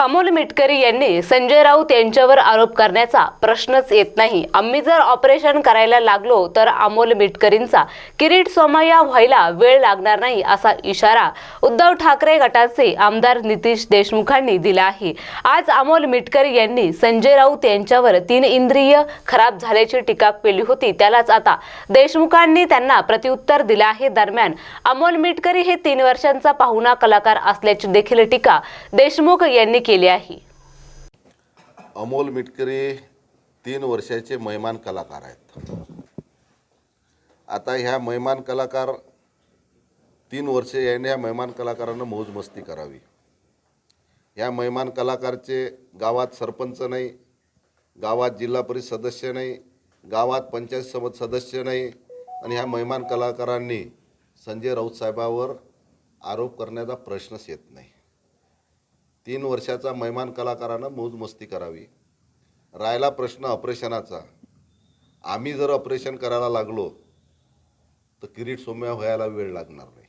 अमोल मिटकरी यांनी संजय राऊत यांच्यावर आरोप करण्याचा प्रश्नच येत नाही. आम्ही जर ऑपरेशन करायला लागलो तर अमोल मिटकरींचा किरीट सोमय्या व्हायला वेळ लागणार नाही असा इशारा उद्धव ठाकरे गटाचे आमदार नितीश देशमुखांनी दिला आहे. आज अमोल मिटकरी यांनी संजय राऊत यांच्यावर तीन इंद्रिय खराब झाल्याची टीका केली होती. त्यालाच आता देशमुखांनी त्यांना प्रत्युत्तर दिलं आहे. दरम्यान अमोल मिटकरी हे तीन वर्षांचा पाहुणा कलाकार असल्याची देखील टीका देशमुख यांनी केले आहे. अमोल मिटकरी तीन वर्षाचे महिमान कलाकार आहेत. आता ह्या महिमान कलाकार तीन वर्षे याने ह्या महिमान कलाकारांना मौजमस्ती करावी. ह्या महिमान कलाकारचे गावात सरपंच नाही गावात जिल्हा परिषद सदस्य नाही गावात पंचायत समज सदस्य नाही आणि ह्या महिमान कलाकारांनी संजय राऊत साहेबावर आरोप करण्याचा प्रश्नच येत नाही. तीन वर्षाचा महिमान कलाकारानं मौजमस्ती करावी. राहिला प्रश्न ऑपरेशनाचा. आम्ही जर ऑपरेशन करायला लागलो तर किरीट सोम्या व्हायला वेळ लागणार नाही.